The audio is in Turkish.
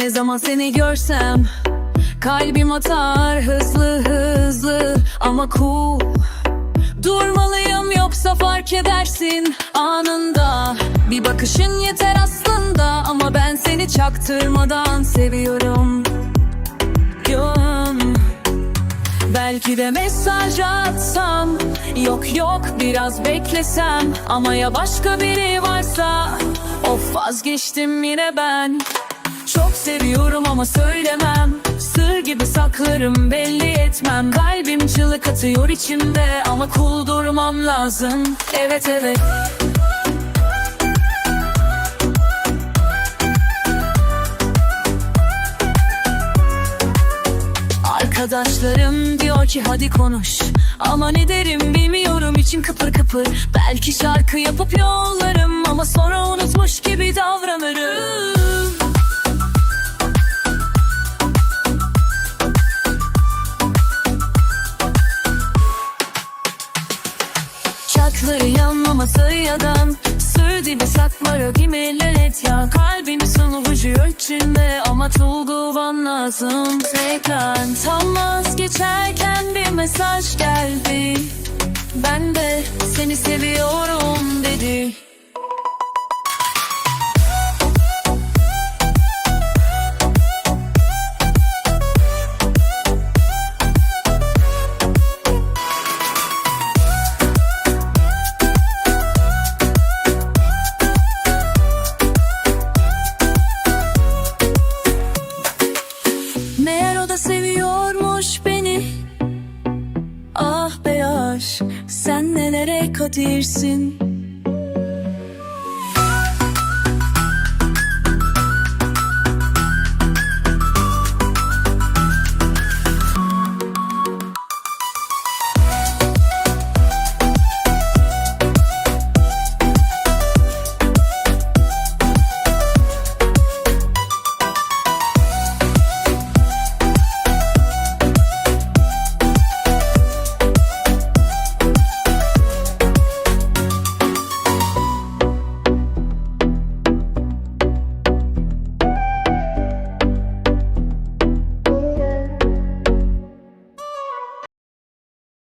Ne zaman seni görsem Kalbim atar hızlı hızlı Ama cool. Durmalıyım yoksa fark edersin anında. Bir bakışın yeter aslında Ama ben seni çaktırmadan seviyorum. Yum. Belki de mesaj atsam Yok yok biraz beklesem Ama ya başka biri varsa Of vazgeçtim yine ben Çok seviyorum ama söylemem. Sır gibi saklarım belli etmem. Kalbim çığlık atıyor içimde Ama cool durmam lazım. Evet evet. Arkadaşlarım diyor ki hadi konuş. Ama ne derim bilmiyorum içim kıpır kıpır. Belki şarkı yapıp yollarım Ama sonra unutmuş gibi davranırım Çatları yanmaması yadan Sır dibi saklara gimiler et ya. Kalbini sunucuyor içinde Ama tulguvan lazım. Tekrar Tam vazgeçerken bir mesaj geldi. Ben de seni seviyorum Ah